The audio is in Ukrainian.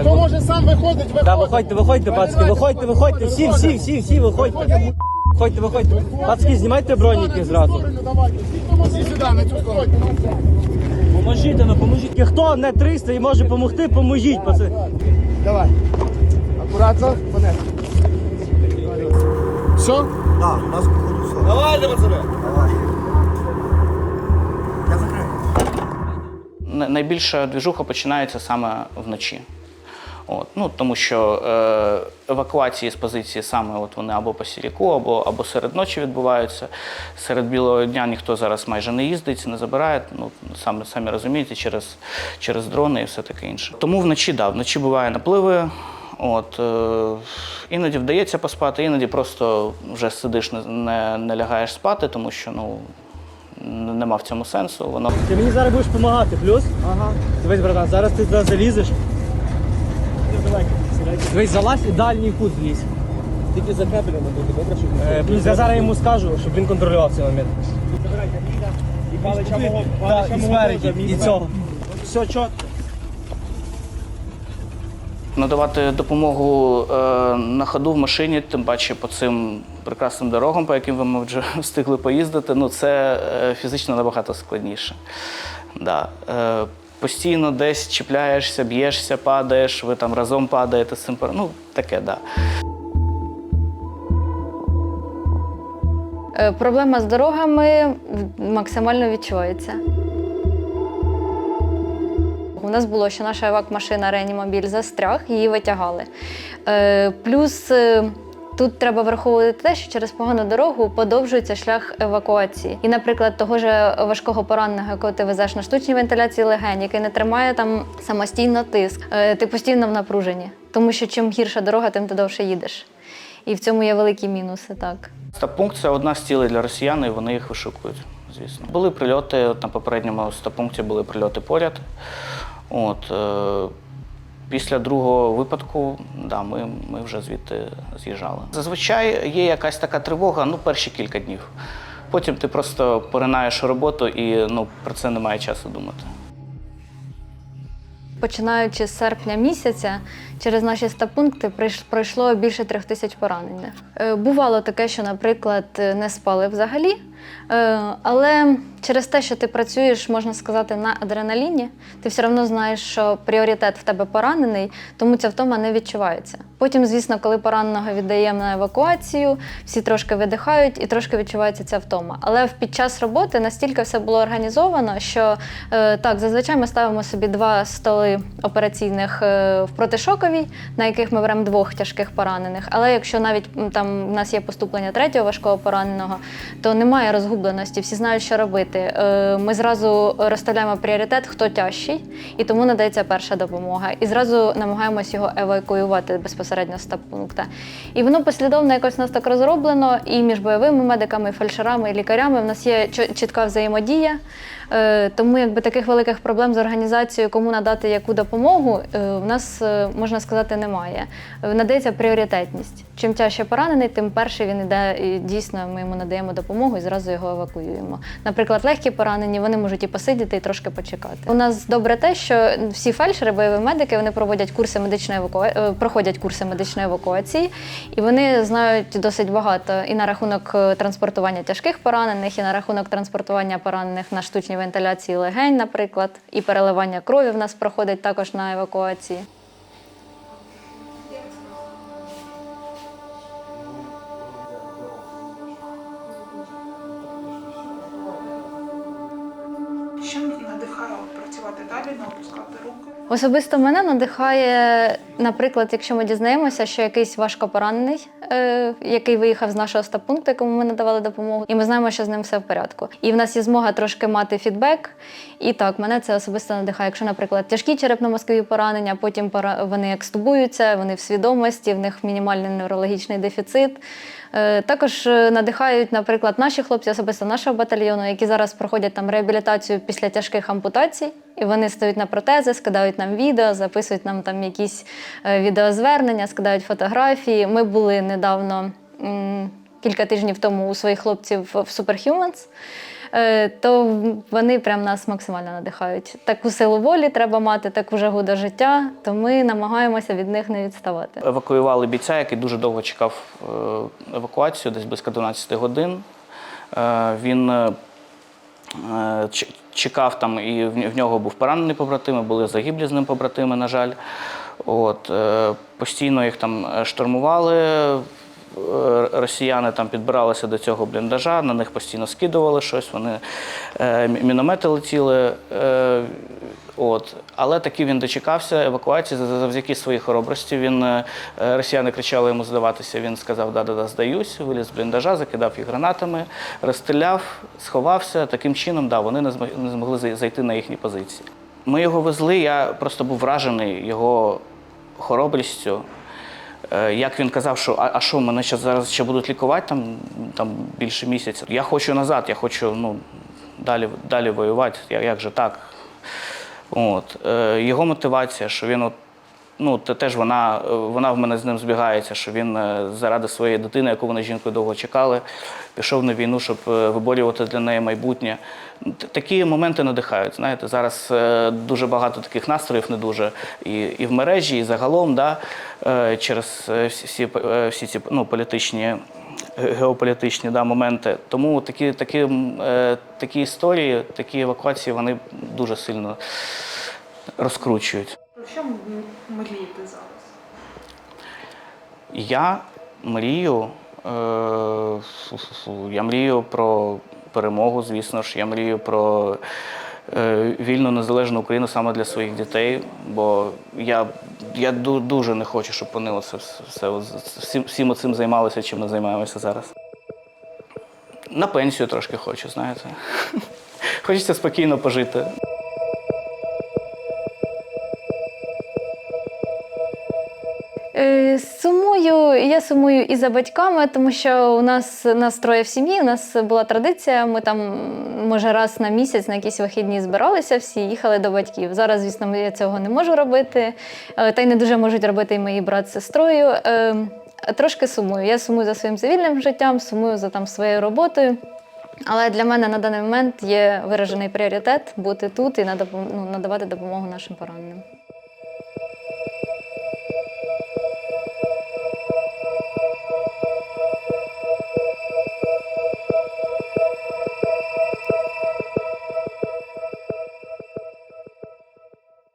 Хто може сам виходить, виходить. Та виходьте, виходьте, пацки, виходьте, виходьте, всі, всі, всі, всі, виходьте. Виходьте, виходьте. Пацки, знімайте броніки зразу. Давайте, всі сюди, на цю сторону. Поможіть, ну поможіть. Хто не 300 і може допомогти, поможіть, пацани. Давай. Акуратно, понес. Все? Так, у нас походу все. Давайте, пацани. Давай. Я закрию. Найбільша двіжуха починається саме вночі. От, ну, тому що е, евакуації з позиції саме от вони або по Сіріку, або, або серед ночі відбуваються. Серед білого дня ніхто зараз майже не їздить, не забирає. Ну, самі, самі розумієте, через, через дрони і все таке інше. Тому вночі, да, вночі буває напливи. От, е, іноді вдається поспати, іноді просто вже сидиш, не, не, не лягаєш спати, тому що ну, нема в цьому сенсу. Воно Ти мені зараз будеш допомагати, плюс? Ага. Дивись, братан, зараз ти туди залізеш. Дивись, залазь і дальній кут злізь. Тільки за кабелями буде, добре, щоб Е, плюс я зараз йому скажу, щоб він контролював цей момент. І палича мого, Так, і спереді, і цього. Все чітко. Надавати допомогу е, на ходу в машині, тим паче по цим прекрасним дорогам, по яким ви вже встигли поїздити, ну це е, фізично набагато складніше. Да. Е, постійно десь чіпляєшся, б'єшся, падаєш, ви там разом падаєте з цим. Ну, таке, так. Да. Е, Проблема з дорогами максимально відчувається. У нас було, що наша евак-машина Реанімобіль застряг, її витягали. Е, Плюс е, тут треба враховувати те, що через погану дорогу подовжується шлях евакуації. І, наприклад, того ж важкого пораненого, якого ти везеш на штучній вентиляції легень, який не тримає там самостійно тиск, е, ти постійно в напруженні. Тому що чим гірша дорога, тим ти довше їдеш. І в цьому є великі мінуси, так. Стабпункт це одна з цілей для росіян, і вони їх вишукують, звісно. Були прильоти, на попередньому стабпункті були прильоти поряд. От, е, після другого випадку да, ми, ми вже звідти з'їжджали. Зазвичай є якась така тривога ну, перші кілька днів. Потім ти просто поринаєш роботу і ну, про це немає часу думати. Починаючи з серпня місяця, через наші стабпункти прийш- пройшло більше трьох тисяч поранених. Е, Бувало таке, що, наприклад, е, не спали взагалі, е, але через те, що ти працюєш, можна сказати, на адреналіні, ти все одно знаєш, що пріоритет в тебе поранений, тому ця втома не відчувається. Потім, звісно, коли пораненого віддаємо на евакуацію, всі трошки видихають і трошки відчувається ця втома. Але під час роботи настільки все було організовано, що е, так, зазвичай ми ставимо собі два столи операційних е, в протишоковій, на яких ми беремо двох тяжких поранених. Але якщо навіть там в нас є поступлення третього важкого пораненого, то немає розгубленості, всі знають, що робити. Е, Ми зразу розставляємо пріоритет, хто тяжчий, і тому надається перша допомога. І зразу намагаємось його евакуювати безпосередньо з пункта. І воно послідовно якось у нас так розроблено, і між бойовими медиками, і фельдшерами, і лікарями в нас є чітка взаємодія. Е, Тому якби таких великих проблем з організацією, кому надати яку допомогу, е, в нас можна сказати немає. Надається пріоритетність. Чим тяжче поранений, тим перший він іде і дійсно ми йому надаємо допомогу і зразу його евакуюємо. Наприклад, легкі поранені вони можуть і посидіти, і трошки почекати. У нас добре те, що всі фельдшери, бойові медики, вони проводять курси медичної евакуації, проходять курси медичної евакуації, і вони знають досить багато і на рахунок е, транспортування тяжких поранених, і на рахунок транспортування поранених на штучній вентиляції легень, наприклад, і переливання крові в нас проходить також на евакуації. Надихає от працювати далі, не опускати руки? Особисто мене надихає, наприклад, якщо ми дізнаємося, що якийсь важкопоранений, е, який виїхав з нашого стаб-пункту, якому ми надавали допомогу, і ми знаємо, що з ним все в порядку. І в нас є змога трошки мати фідбек. І так, мене це особисто надихає. Якщо, наприклад, тяжкі черепно-мозкові поранення, потім вони екстубуються, вони в свідомості, в них мінімальний неврологічний дефіцит. Е, Також е, надихають, наприклад, наші хлопці, особисто нашого батальйону, які зараз проходять там реабілітацію після тяжких ампутацій, і вони стають на протези, скидають нам відео, записують нам там якісь е, відеозвернення, скидають фотографії. Ми були недавно кілька тижнів тому у своїх хлопців в Superhumans. е, то вони прям нас максимально надихають. Таку силу волі треба мати, таку жагу до життя, то ми намагаємося від них не відставати. Евакуювали бійця, який дуже довго чекав е, евакуацію, десь близько 12 годин. Він чекав там, і в нього був поранений побратими, були загиблі з ним побратими, на жаль. От, е, постійно їх там е, штурмували. е, Росіяни там підбиралися до цього бліндажа, на них постійно скидували щось, вони е, міномети летіли. От. Але таки він дочекався евакуації за- завдяки своїй хоробрості. Він, е, е, росіяни кричали йому здаватися. Він сказав, да-да-да, здаюсь, виліз з бліндажа, закидав їх гранатами, розстріляв, сховався. Таким чином, да, вони не змог- не змогли зайти на їхні позиції. Ми його везли, я просто був вражений його хоробрістю. Е, Як він казав, що а, а що, мене ще зараз ще будуть лікувати там, там більше місяця. Я хочу назад, я хочу ну, далі, далі воювати. Як же так? От. Е, Його мотивація, що він от, ну, те- теж вона, вона в мене з ним збігається, що він е, заради своєї дитини, яку вони жінкою довго чекали, пішов на війну, щоб е, виборювати для неї майбутнє. Такі моменти надихають. Знаєте, зараз дуже багато таких настроїв не дуже і, і в мережі, і загалом, да, через всі, всі ці ну, політичні. Ге- Геополітичні да, моменти. Тому такі, такі, е, такі історії, такі евакуації, вони дуже сильно розкручують. Про що мрієте зараз? Я мрію, е, я мрію про перемогу, звісно ж. Я мрію про вільну незалежну Україну саме для своїх дітей. Бо я, я дуже не хочу, щоб вони оце все, всім, всім цим займалися, чим ми займаємося зараз. На пенсію трошки хочу, знаєте. Хочеться спокійно пожити. Сумую, я сумую і за батьками, тому що у нас, нас троє в сім'ї, у нас була традиція. Ми там, може, раз на місяць на якісь вихідні збиралися всі, їхали до батьків. Зараз, звісно, я цього не можу робити, е, та й не дуже можуть робити і мої брат з сестрою. Е, Трошки сумую. Я сумую за своїм цивільним життям, сумую за там своєю роботою. Але для мене на даний момент є виражений пріоритет бути тут і ну, надавати допомогу нашим пораненим.